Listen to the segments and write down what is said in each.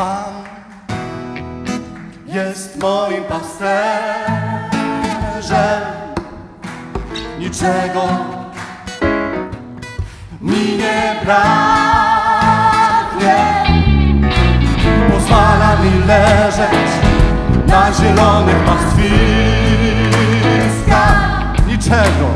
Pan jest moim pasterzem, niczego mi nie braknie. Pozwala mi leżeć na zielonych pastwiskach. Niczego,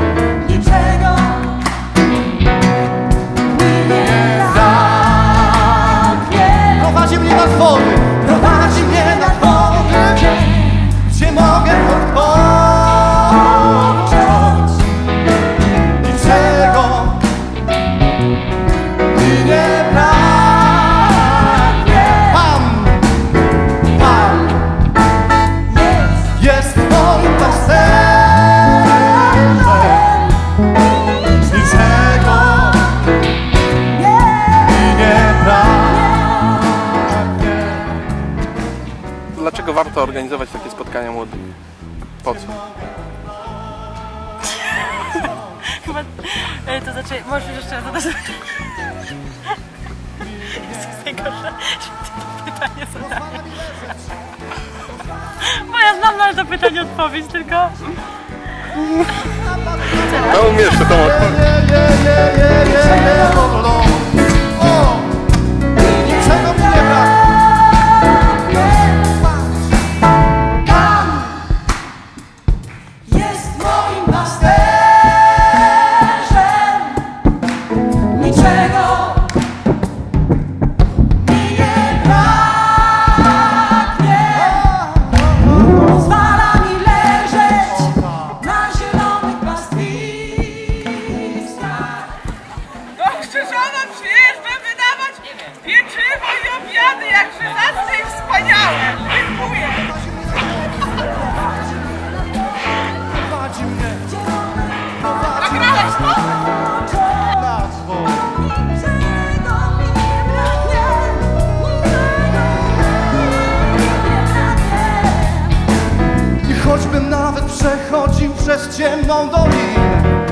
Dlaczego warto organizować takie spotkania młodych? Po co? Chyba, e, to znaczy, możesz jeszcze raz zadać pytanie zadajesz. Bo ja znam na to pytanie odpowiedź, tylko... No umiesz to tą odpowiedź. Krzyżowa przyjeżdża wydawać pieczywo i obiady jak żelazne i wspaniałe. Dziękuję. Nagrałeś to? choćbym nawet przechodził przez ciemną dolinę